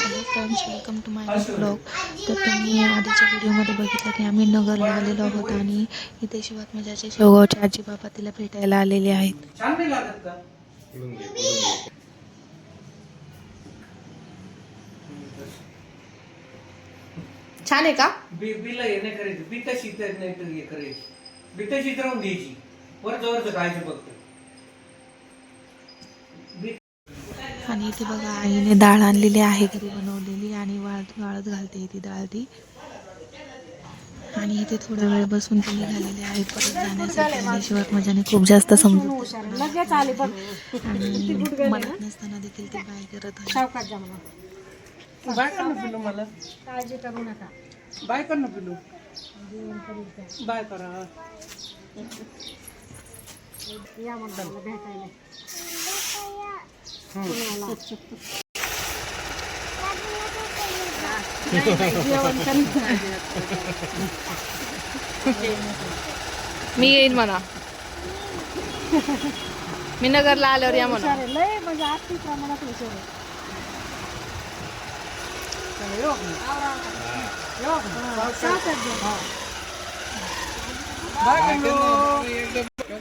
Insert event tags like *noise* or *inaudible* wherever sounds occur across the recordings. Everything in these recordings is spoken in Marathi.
Hello friends welcome to my blog तर तुम्ही आधीच्या व्हिडिओमध्ये बघितलं की आम्ही नगरला आलेलो आहोत आणि इथे शिवात्मजाचे शेवगावचे आजी बाबा तिला भेटायला आलेले आहेत. छान नाही लागत का? छान आहे का? बी बीला हे नाही करायचं. बी तशी तर नाही तर हे करायची. बी तशीच राहून द्यायची वरच वरच खायचं फक्त आणि इथे बघा आईने डाळ आणलेली आहे घरी बनवलेली आणि वाळत वाळत घालते ती डाळ ती. आणि इथे थोडा वेळ बसून ती निघालेली आहे परत जाण्यासाठी. आणि शिवात्मजाने खूप जास्त आणि मनात नसताना देखील ती बाय करत आहे. बाय कर ना पिलू मला. काळजी करू नका. बाय कर ना पिलू जेवण करीत जा. बाय करा. या मग मला भेटायला. मी येईन म्हणा. मी नगरला आल्यावर या म्हणा. लय म्हणजे अति प्रमाणात आहे. हा, जा.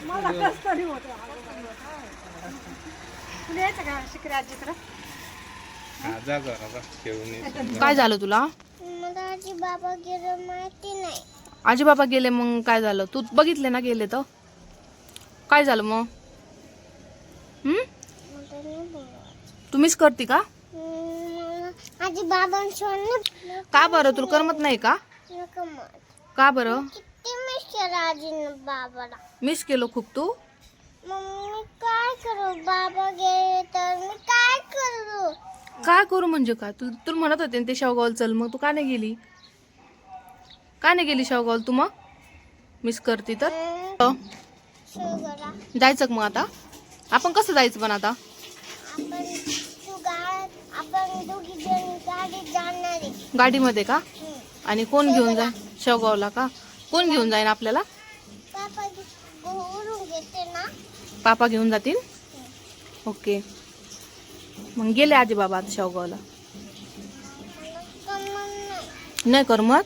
मला कसं तरी होतं. तुला यायचं का शिकरे आजीकडं? काय झालं तुला? मला आजी बाबा गेलं माहिती नाही. आजी बाबा गेले मग काय झालं? तू बघितले ना गेले तर? काय झालं मग? हम्म? मला नाही बोलवायचं. तू मिस करते का? हम्म, मला आजी बाबांशिवाय का बरं? तुला करमत नाही का? नका मत का बरं? किती मिस केलं आजीनं बाबाला? मिस केलं खूप तू? मग मी काय करू? बाबा गेले तर मी काय करू? काय करू म्हणजे काय? तू तुला म्हणत होते ना ते शेवगावला चल मग तू का नाही गेली? का नाही गेली शेवगावला तू मग? मिस करते तर? हम्म, शुगरा जायचं का मग आता? आपण कसं जायचं पण आता? आपण तू गा आपण दोघी जण गाडीत जाणार आहे. गाडीमध्ये का? हम्म. आणि कोण घेऊन जाईल शेवगावला का? कोण घेऊन जाईन आपल्याला? पापा पापा घेऊन जातील? ओके. मग गेले आजी बाबा आता शेवगावला. नाही. नाही करमत?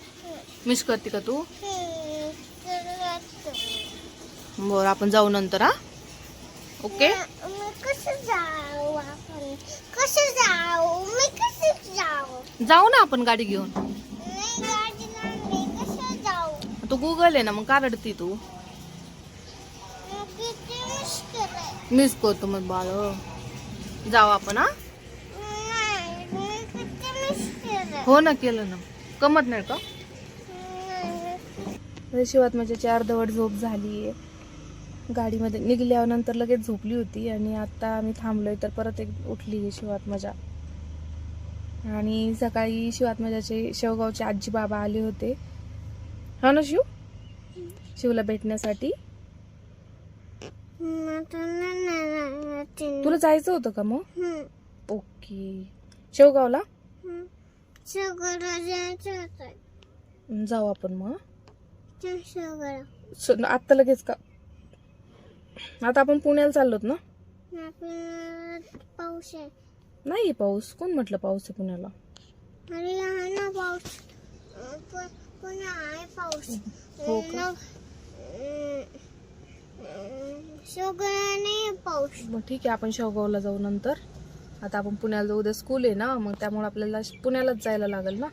मिस करते का तू. बरं आपण जाऊ नंतर हा? ओके. जाऊ ना आपण गाडी घेऊन. तू गुगल आहे ना मग का रडती तू? मिस करतो मग बाळ. जाऊ आपण हा? हो ना केलं ना. कमत नाही का? नाही. शिवात माझ्याची अर्धवट झोप झाली. आहे गाडीमध्ये निघल्यानंतर लगेच झोपली होती आणि आता आम्ही थांबलोय तर परत एक उठली आहे शिवात माझ्या आणि सकाळी शिवात माझ्याचे शेवगावचे आजी बाबा आले होते. हा ना शिव? शिवला भेटण्यासाठी आता नाही, नाही, नाही, नाही. तुला जायचं होतं का मग? ओके. शेवगावला? जायचं होतं जाऊ आपण मग ते सगळं स- आत्ता लगेच का? आता आपण पुण्याला चाललोत ना? पाऊस आहे नाही पाऊस. कोण म्हटलं पाऊस आहे पुण्याला? अरे आहे ना पाऊस. अं, पण पण आहे पाऊस. हो? मग ठीक आहे आपण शेवगावला जाऊ नंतर. आता आपण पुण्याला जाऊ उद्या स्कूल आहे ना मग त्यामुळे आपल्याला पुण्यालाच जायला लागेल ना?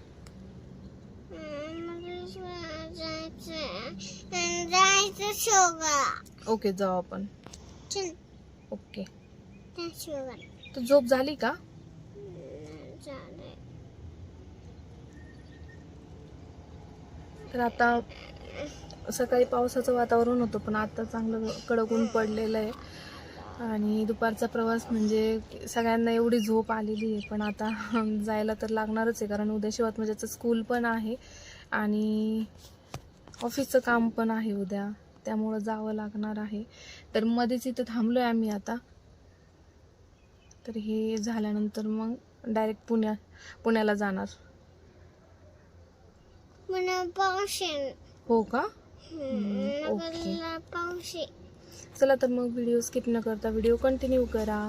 ओके जाऊ आपण. ओके. त्या सगळं तू झोप झाली का? तर आता सकाळी पावसाचं वातावरण होतं पण आता चांगलं कडक ऊन पडलेलं आहे. आणि दुपारचा प्रवास म्हणजे सगळ्यांना एवढी झोप आलेली आहे पण आता *laughs* जायला तर लागणारच आहे कारण उद्या शिवात्मजाचं स्कूल पण आहे आणि ऑफिसचं काम पण आहे उद्या त्यामुळं जावं लागणार आहे. तर मध्येच इथं थांबलो आहे आम्ही आता. तर हे झाल्यानंतर मग डायरेक्ट पुण्या पुण्याला जाणार. हो का? चला तर मग व्हिडिओ स्किप न करता व्हिडिओ कंटिन्यू करा.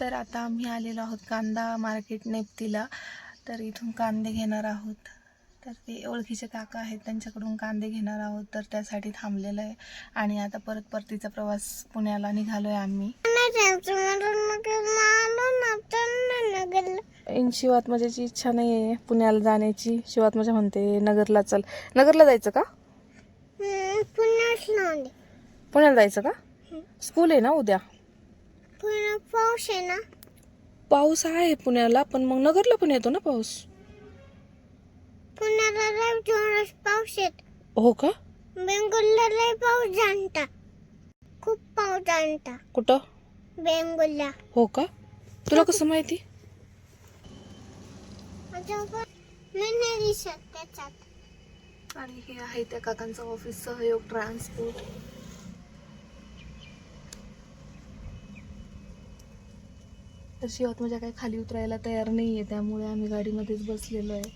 तर आता आम्ही आलेलो आहोत कांदा मार्केट नेपतीला. तर इथून कांदे घेणार आहोत. तर ते ओळखीचे काका आहेत त्यांच्याकडून कांदे घेणार आहोत. तर त्यासाठी थांबलेलं आहे. आणि आता परत परतीचा प्रवास पुण्याला निघालो आहे आम्ही. इन शिवात्मजाची इच्छा नाही आहे पुण्याला जाण्याची शिवात्मजा म्हणते नगरला चल. नगरला जायचं का? पुण्याला जायचं का? स्कूल आहे ना उद्या? पाऊस आहे ना? पाऊस आहे पुण्याला पण मग नगरला पण येतो ना पाऊस? पुण्याला लय जोरात पाऊस येत. हो का? बेंगुलला लय पाऊस जाणता खूप पाऊस जाणता कुठं? बेंगुलला हो का? तुला कसं माहिती? मी नाही दिसत त्याच्यात. आणि हे आहे त्या काकांचं ऑफिस सहयोग ट्रान्सपोर्ट तर शिवात माझ्या काही खाली उतरायला तयार नाही आहे त्यामुळे आम्ही गाडीमध्येच बसलेलो आहे.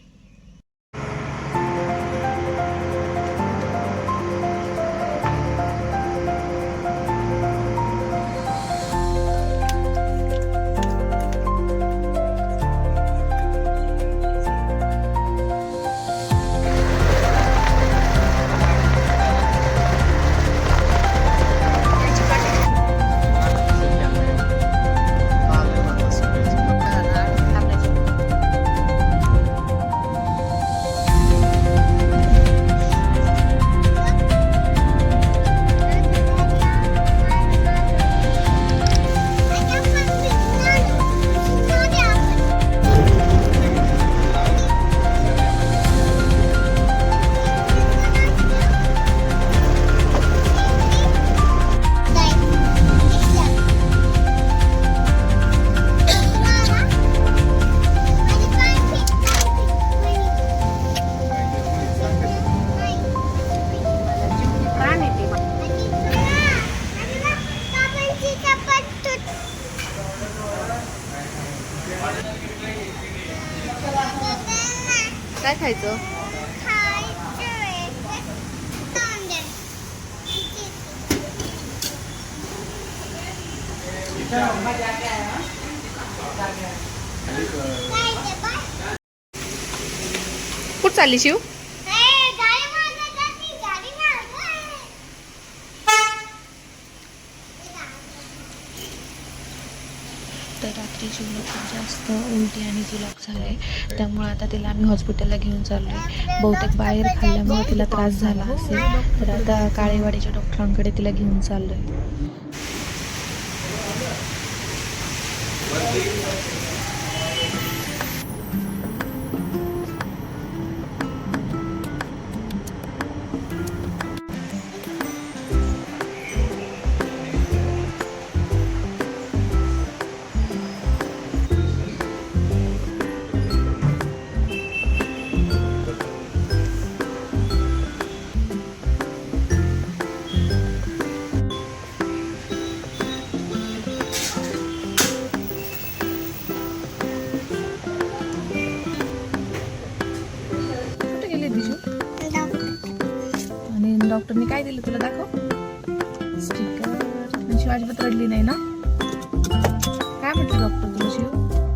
काय खायचं कुठं चालली शिव तर रात्री शिवला खूप जास्त उलटी आणि जुलाब झाले. त्यामुळे आता तिला आम्ही हॉस्पिटलला घेऊन चाललो आहे बहुतेक बाहेर खाल्ल्यामुळे तिला त्रास झाला असेल. तर आता काळेवाडीच्या डॉक्टरांकडे तिला घेऊन चाललो आहे डॉक्टरने काय दिलं तुला दाखव? स्टिकर शिवाजी रडली नाही ना? काय म्हटलं डॉक्टर तुला शिव?